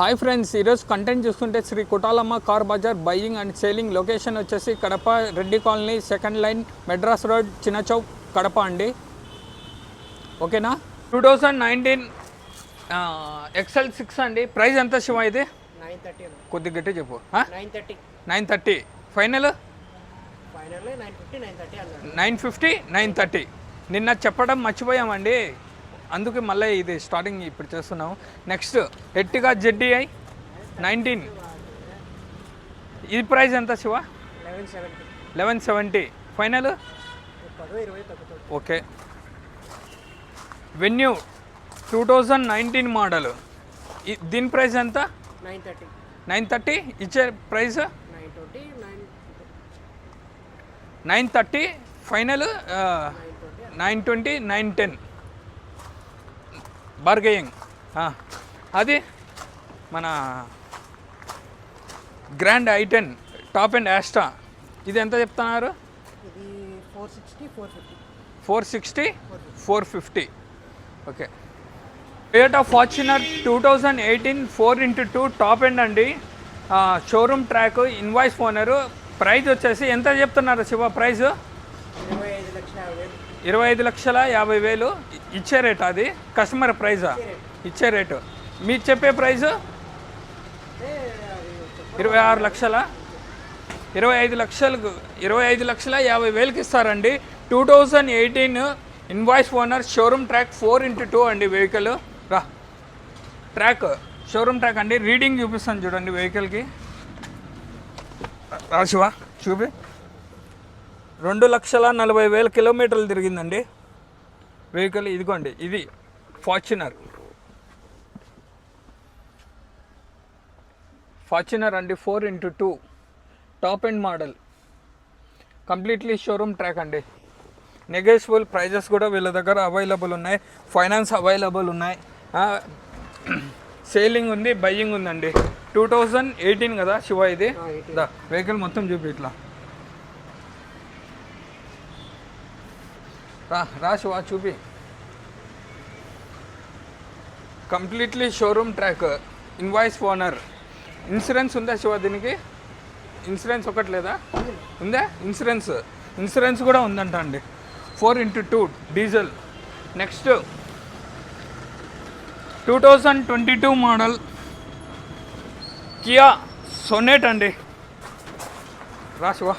Hi friends ఈరోజు content చూస్తుంటే Sri Kutalamma car bazaar buying and selling location వచ్చేసి Kadapa Reddy colony second line Madras road చిన్న చౌక్ కడప అండి. ఓకేనా? Two thousand nineteen XL six అండి. Price ఎంత శివ ఇది? నైన్ థర్టీ కొద్ది గట్టి చెప్పు. Nine thirty final nine fifty nine thirty నిన్న చెప్పడం మర్చిపోయామండి. అందుకే మళ్ళీ ఇది స్టార్టింగ్ ఇప్పుడు చేస్తున్నాం నెక్స్ట్ ఎట్టిగా జెడ్డీఐ నైన్టీన్ ఇది ప్రైస్ ఎంత Shiva? Eleven seventy final okay Venue two thousand nineteen model దీని ప్రైస్ ఎంత? నైన్ థర్టీ నైన్ థర్టీ ఇచ్చే price nine thirty final nine twenty nine ten bargaining అది మన Grand I ten top and Asta ఇది ఎంత చెప్తున్నారు? Four sixty four fifty. Four sixty four fifty. Okay. Toyota Fortuner two thousand eighteen four into two top end అండి. Showroom track invoice owner price వచ్చేసి ఎంత చెప్తున్నారు Shiva? Price ఇరవై ఐదు లక్షల యాభై వేలు. ఇచ్చే రేట్ అది? కస్టమర్ ప్రైజా? ఇచ్చే రేటు. మీరు చెప్పే చెప్ప- ఇరవై ఆరు లక్షల? ఇరవై ఐదు లక్షలకు ఇరవై ఐదు లక్షల యాభై వేలకి ఇస్తారండి. Two thousand eighteen invoice owner showroom track four into two అండి వెహికల్ రా. ట్రాక్ షోరూమ్ ట్రాక్ అండి. రీడింగ్ చూపిస్తాను చూడండి వెహికల్కి రాశివా చూపి. రెండు లక్షల నలభై వేల కిలోమీటర్లు తిరిగిందండి. వెహికల్ ఇదిగోండి ఇది ఫార్చునర్. ఫార్చునర్ అండి four into two. Top end model. Completely showroom track అండి. నెగోషియబుల్ ప్రైజెస్ కూడా వీళ్ళ దగ్గర అవైలబుల్ ఉన్నాయి. ఫైనాన్స్ అవైలబుల్ ఉన్నాయి. సేలింగ్ ఉంది బయ్యింగ్ ఉందండి. టూ థౌజండ్ ఎయిటీన్ కదా శివ ఇది? ఆ, 18. దా వెహికల్ మొత్తం చూపి ఇట్లా. రా రా శివ చూపి. Completely showroom track invoice owner insurance ఉందా శివ దీనికి? ఇన్సూరెన్స్ ఒకటి లేదా? ఉందా? ఇన్సూరెన్స్ ఇన్సూరెన్స్ కూడా ఉందంట అండి. Four into two diesel next two thousand twenty two model Kia Sonet అండి. రా Shiva.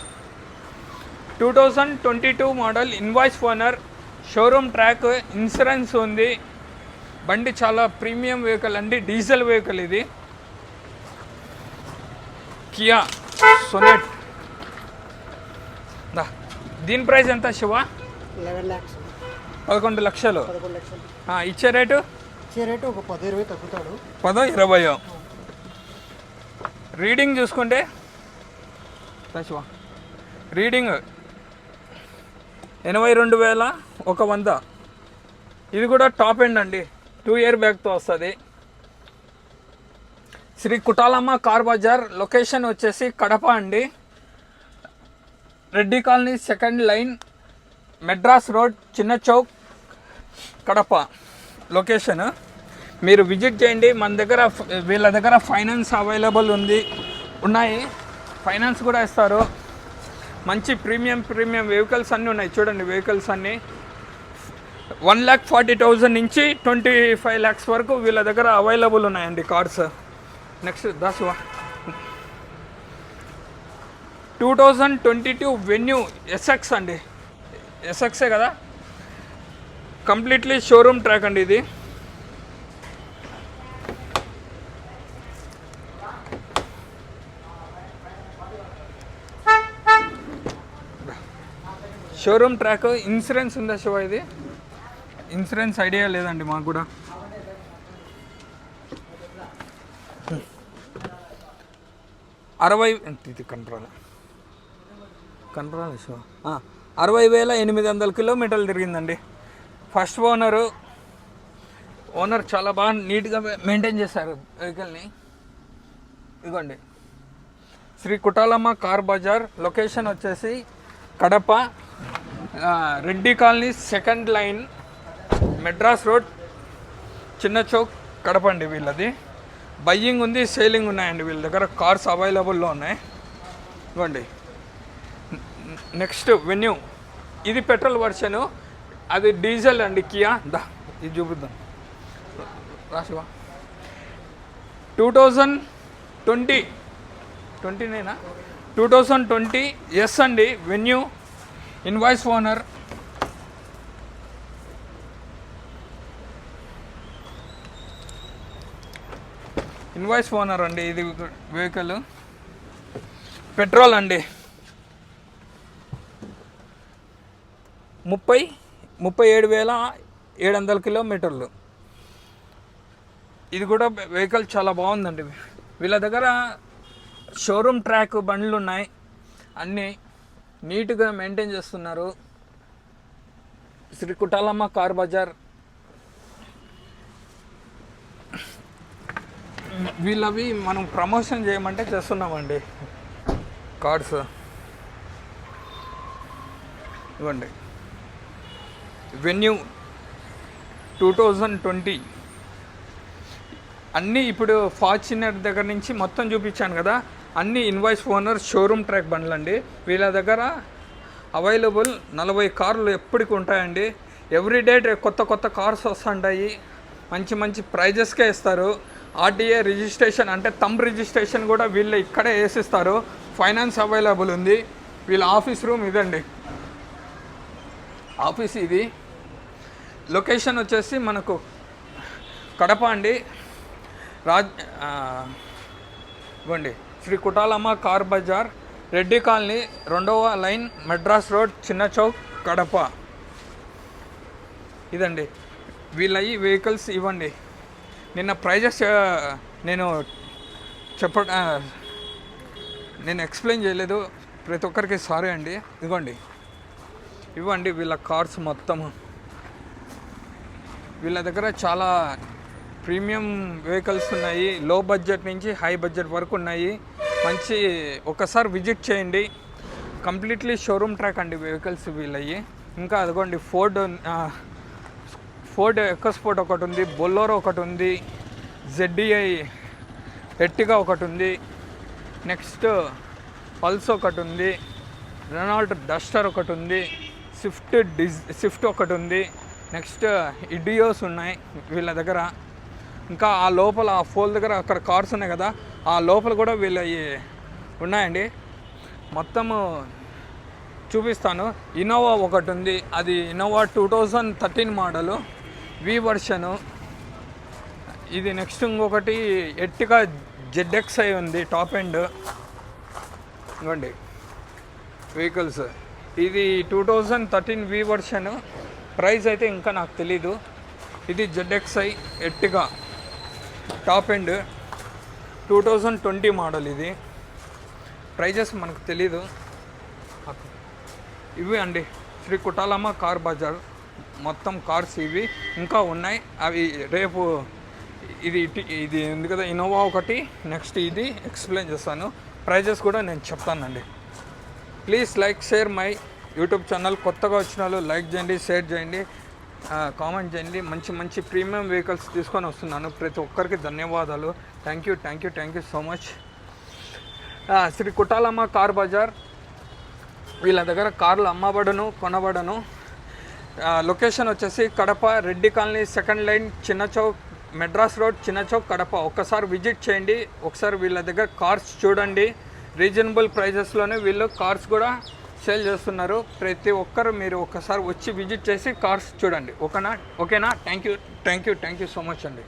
Two thousand twenty two model invoice owner showroom track insurance ఉంది. బండి చాలా ప్రీమియం వెహికల్ అండి డీజిల్ వెహికల్ ఇది. Kia Sonet. దీని ప్రైస్ ఎంత శివ? పదకొండు లక్షలు. ఇచ్చే రేటు? ఇచ్చే రేటు ఒక పది ఇరవై తగ్గుతాడు. పదో ఇరవయో. రీడింగ్ చూసుకుంటే శివ. రీడింగ్ ఎనభై రెండు వేల ఒక వంద. ఇది కూడా టాప్ ఎండ్ అండి. టూ ఇయర్ బ్యాగ్తో వస్తుంది. Shri Kutalamma car bazaar location వచ్చేసి కడప అండి. Reddy colony second line Madras road చిన్న చౌక్ కడప లొకేషన్. మీరు విజిట్ చేయండి. మన దగ్గర వీళ్ళ దగ్గర ఫైనాన్స్ అవైలబుల్ ఉంది. ఉన్నాయి. ఫైనాన్స్ కూడా ఇస్తారు. మంచి ప్రీమియం ప్రీమియం వెహికల్స్ అన్నీ ఉన్నాయి. చూడండి వెహికల్స్ అన్నీ. వన్ ల్యాక్ ఫార్టీ థౌజండ్ నుంచి ట్వంటీ ఫైవ్ ల్యాక్స్ వరకు వీళ్ళ దగ్గర అవైలబుల్ ఉన్నాయండి cars. Next దాసువా two thousand twenty two Venue SX అండి. ఎస్ఎక్సే కదా. కంప్లీట్లీ షోరూమ్ ట్రాక్ అండి ఇది. షోరూమ్ ట్రాక్ ఇన్సూరెన్స్ ఉందా శివ ఇది? ఇన్సూరెన్స్ ఐడియా లేదండి మాకు కూడా. అరవై ఇది కంట్రోల్ కంట్రోల్ శివ. అరవై వేల ఎనిమిది వందల కిలోమీటర్లు తిరిగిందండి. ఫస్ట్ ఓనరు ఓనర్ చాలా బాగా నీట్గా మెయింటైన్ చేశారు వెహికల్ని ఇదిగోండి. Shri Kutalamma car bazaar location వచ్చేసి Kadapa Reddy colony second line Madras road చిన్న చౌక్ కడప అండి వీళ్ళది. బయ్యింగ్ ఉంది సేలింగ్ ఉన్నాయండి వీళ్ళ దగ్గర. కార్స్ అవైలబుల్లో ఉన్నాయి. ఇవ్వండి. Next Venue. ఇది పెట్రోల్ వర్షను. అది డీజిల్ అండి కియా. దా ఇది చూపిద్దాం. రాసివా? Two thousand twenty. ట్వంటీనేనా? Two thousand twenty. Yes అండి Venue. Invoice owner invoice owner అండి ఇది వెహికల్ పెట్రోల్ అండి. ముప్పై ముప్పై ఏడు వేల ఏడు వందల కిలోమీటర్లు. ఇది కూడా వెహికల్ చాలా బాగుందండి. వీళ్ళ దగ్గర షోరూమ్ ట్రాక్ బండ్లు ఉన్నాయి అన్నీ నీట్గా మెయింటైన్ చేస్తున్నారు. Shri Kutalamma car bazaar. వీళ్ళవి మనం ప్రమోషన్ చేయమంటే చేస్తున్నామండి. కార్డ్స్. ఇవ్వండి. Venue two thousand twenty. అన్నీ ఇప్పుడు ఫార్చునర్ దగ్గర నుంచి మొత్తం చూపించాను కదా. అన్ని ఇన్వాయిస్ ఓనర్ షోరూమ్ ట్రాక్ బండ్లు అండి. వీళ్ళ దగ్గర అవైలబుల్ నలభై కార్లు ఎప్పటికి ఉంటాయండి. ఎవ్రీడే కొత్త కొత్త కార్స్ వస్తుంటాయి. మంచి మంచి ప్రైజెస్కే ఇస్తారు. ఆర్టీఏ రిజిస్ట్రేషన్ అంటే తమ్ రిజిస్ట్రేషన్ కూడా వీళ్ళు ఇక్కడే వేసిస్తారు. ఫైనాన్స్ అవైలబుల్ ఉంది. వీళ్ళ ఆఫీస్ రూమ్ ఇదండి. ఆఫీస్ ఇది. లొకేషన్ వచ్చేసి మనకు కడప అండి. రాజ్ ఇవ్వండి. Shri Kutalamma car bazaar Reddy colony రెండవ లైన్ మెడ్రాస్ రోడ్ చిన్న చౌక్ కడప. ఇదండి. వీళ్ళవి వెహికల్స్ ఇవ్వండి. నిన్న ప్రైజెస్ నేను చెప్ప నేను ఎక్స్ప్లెయిన్ చేయలేదు. ప్రతి ఒక్కరికి సారీ అండి. ఇదిగోండి ఇవ్వండి వీళ్ళ కార్స్ మొత్తము. వీళ్ళ దగ్గర చాలా ప్రీమియం వెహికల్స్ ఉన్నాయి లో బడ్జెట్ నుంచి హై బడ్జెట్ వరకు ఉన్నాయి. మంచి ఒకసారి విజిట్ చేయండి. కంప్లీట్లీ షోరూమ్ ట్రాక్ అండి వెహికల్స్ వీళ్ళవి ఇంకా అదిగోండి ఫోర్డ్ ఫోర్డ్ ఎకోస్పోర్ట్ ఒకటి ఉంది బొల్లోరో ఒకటి ఉంది జెడ్డిఐ ఎట్టిగా ఒకటి ఉంది నెక్స్ట్ పల్స్ ఒకటి ఉంది రెనాల్ట్ డస్టర్ ఒకటి ఉంది స్విఫ్ట్ డిజ్ స్విఫ్ట్ ఒకటి ఉంది నెక్స్ట్ ఇడియోస్ ఉన్నాయి వీళ్ళ దగ్గర. ఇంకా ఆ లోపల ఆ ఫోల్ దగ్గర అక్కడ కార్స్ ఉన్నాయి కదా ఆ లోపల కూడా వీళ్ళ ఉన్నాయండి. మొత్తము చూపిస్తాను. ఇన్నోవా ఒకటి ఉంది. అది Innova two thousand thirteen model. V version. ఇది నెక్స్ట్ ఇంకొకటి ఎట్టిగా జెడ్ఎక్స్ఐ ఉంది టాప్ ఎండ్. ఇవ్వండి వెహికల్స్. ఇది two thousand thirteen V version. Price అయితే ఇంకా నాకు తెలీదు. ఇది ZXI Ertiga top end two thousand twenty model ఇది. ప్రైజెస్ మనకు తెలీదు. ఇవి అండి. Shri Kutalamma car bazaar. మొత్తం కార్స్ ఇవి. ఇంకా ఉన్నాయి. అవి రేపు ఇది ఇది ఉంది కదా ఇన్నోవా ఒకటి. నెక్స్ట్ ఇది ఎక్స్ప్లెయిన్ చేస్తాను. ప్రైజెస్ కూడా నేను చెప్తానండి. Please like share my YouTube channel. కొత్తగా వచ్చిన వాళ్ళు లైక్ చేయండి షేర్ చేయండి. కామెంట్ చేయండి. మంచి మంచి ప్రీమియం వెహికల్స్ తీసుకొని వస్తున్నాను. ప్రతి ఒక్కరికి ధన్యవాదాలు. Thank you thank you thank you so much Shri Kutalamma car bazaar. వీళ్ళ దగ్గర కార్లు అమ్మబడను కొనబడను. లొకేషన్ వచ్చేసి Kadapa Reddy colony second line చిన్న చౌక్ మెడ్రాస్ రోడ్ చిన్న చౌక్ కడప. ఒక్కసారి విజిట్ చేయండి. ఒకసారి వీళ్ళ దగ్గర కార్స్ చూడండి. రీజనబుల్ ప్రైజెస్లోనే వీళ్ళు కార్స్ కూడా సేల్ చేస్తున్నారు. ప్రతి ఒక్కరు మీరు ఒక్కసారి వచ్చి విజిట్ చేసి కార్స్ చూడండి. ఓకేనా? ఓకేనా? Thank you thank you thank you so much అండి.